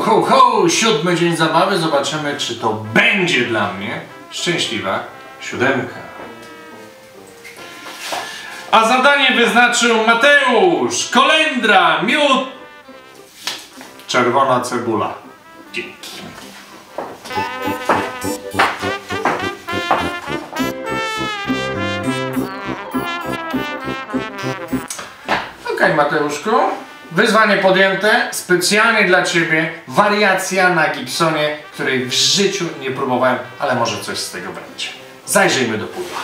ho, ho! Siódmy dzień zabawy. Zobaczymy, czy to będzie dla mnie szczęśliwa siódemka. A zadanie wyznaczył Mateusz. Kolendra, miód, czerwona cebula. Dzięki. Okej, Mateuszku. Wyzwanie podjęte specjalnie dla Ciebie. Wariacja na Gibsonie, której w życiu nie próbowałem, ale może coś z tego będzie. Zajrzyjmy do pudła.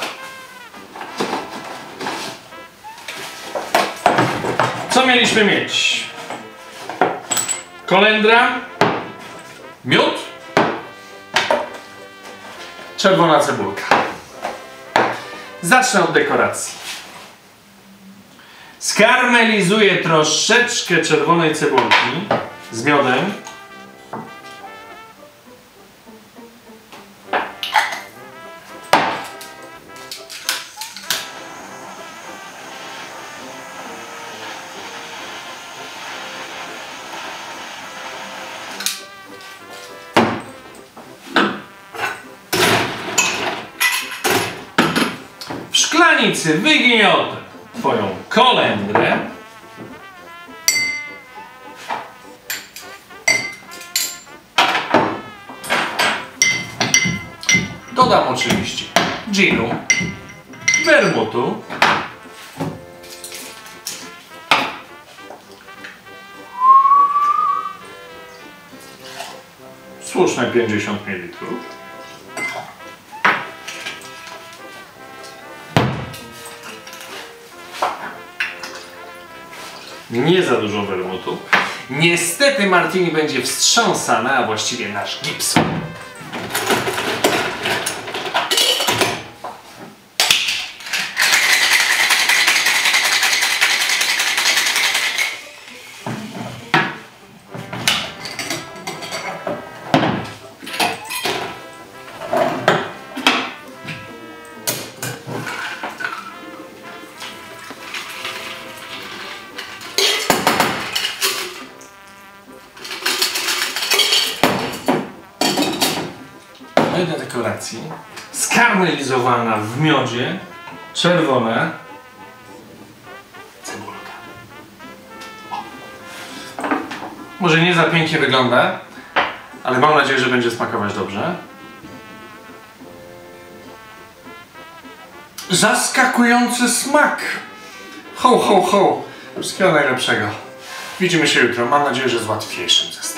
Co mieliśmy mieć? Kolendra, miód, czerwona cebulka. Zacznę od dekoracji. Skarmelizuję troszeczkę czerwonej cebulki z miodem. W szklanicy wygniotę Twoją kolendrę. Dodam oczywiście ginu, wermutu, słuszne 50 ml. Nie za dużo wermutu. Niestety Martini będzie wstrząsana, a właściwie nasz Gibson. Do dekoracji skarmelizowana w miodzie, czerwone cebulka. Może nie za pięknie wygląda, ale mam nadzieję, że będzie smakować dobrze. Zaskakujący smak! Ho, ho, ho! Wszystkiego najlepszego. Widzimy się jutro. Mam nadzieję, że z łatwiejszym zestawem.